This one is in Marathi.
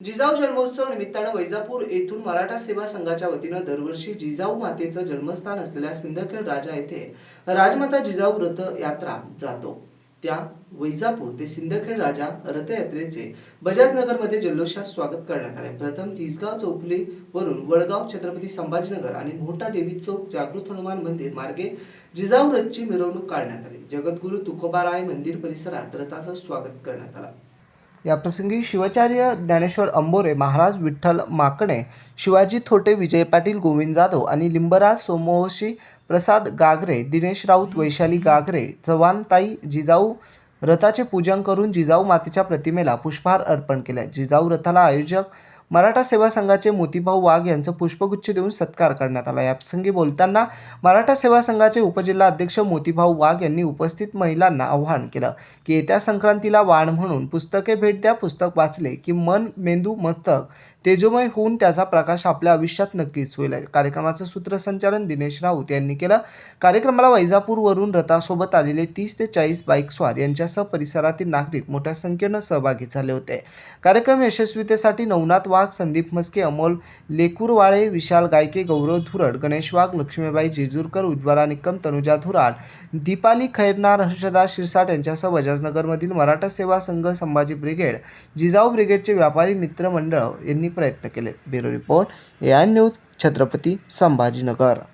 जिजाऊ जन्मोत्सव निमित्तानं वैजापूर येथून मराठा सेवा संघाच्या वतीनं दरवर्षी जिजाऊ मातेचं जन्मस्थान असलेल्या सिंदखेड राजा येथे राजमाता जिजाऊ रथ यात्रा जातो. त्या वैजापूर ते सिंदखेड राजा रथयात्रेचे बजाजनगरमध्ये जल्लोषात स्वागत करण्यात आले. प्रथम तिसगाव चौफुली वरून वडगाव छत्रपती संभाजीनगर आणि मोठा देवी चौक जागृत हनुमान मंदिर मार्गे जिजाऊ रथची मिरवणूक काढण्यात आली. जगद्गुरू तुकोबाराय मंदिर परिसरात रथाचं स्वागत करण्यात आलं. याप्रसंगी शिवाचार्य ज्ञानेश्वर अंबोरे महाराज विठ्ठल माकणे शिवाजी थोटे विजय पाटील गोविंद जाधव आणि लिंबराज सोमवंशी प्रसाद गागरे दिनेश राऊत वैशाली गागरे जवानताई जिजाऊ रथाचे पूजन करून जिजाऊ मातेच्या प्रतिमेला पुष्पहार अर्पण केला. जिजाऊ रथाला आयोजक मराठा सेवा संघाचे मोतीभाऊ वाघ यांचं पुष्पगुच्छ देऊन सत्कार करण्यात आला. याप्रसंगी बोलताना मराठा सेवा संघाचे उपजिल्हा अध्यक्ष मोतीभाऊ वाघ यांनी उपस्थित महिलांना आवाहन केलं की येत्या संक्रांतीला वाण म्हणून पुस्तके भेट द्या पुस्तक वाचले की मन मेंदू मस्तक. तेजोमय होऊन त्याचा प्रकाश आपल्या आयुष्यात नक्कीच होईल. कार्यक्रमाचं सूत्रसंचालन दिनेश राऊत यांनी केलं. कार्यक्रमाला वैजापूरवरून रथासोबत आलेले तीस ते चाळीस बाईकस्वार यांच्यासह परिसरातील नागरिक मोठ्या संख्येनं सहभागी झाले होते. कार्यक्रम यशस्वीतेसाठी नवनाथ वाघ संदीप मस्के अमोल लेकुरवाळे विशाल गायके गौरव धुरड गणेश वाघ लक्ष्मीबाई जेजूरकर उज्ज्वला निकम तनुजा धुराड दीपाली खैरनार हर्षदा शिरसाट यांच्यासह बजाजनगरमधील मराठा सेवा संघ संभाजी ब्रिगेड जिजाऊ ब्रिगेडचे व्यापारी मित्र मंडळ यांनी प्रयत्न केले. Bureau report A I news Chhatrapati Sambhajinagar.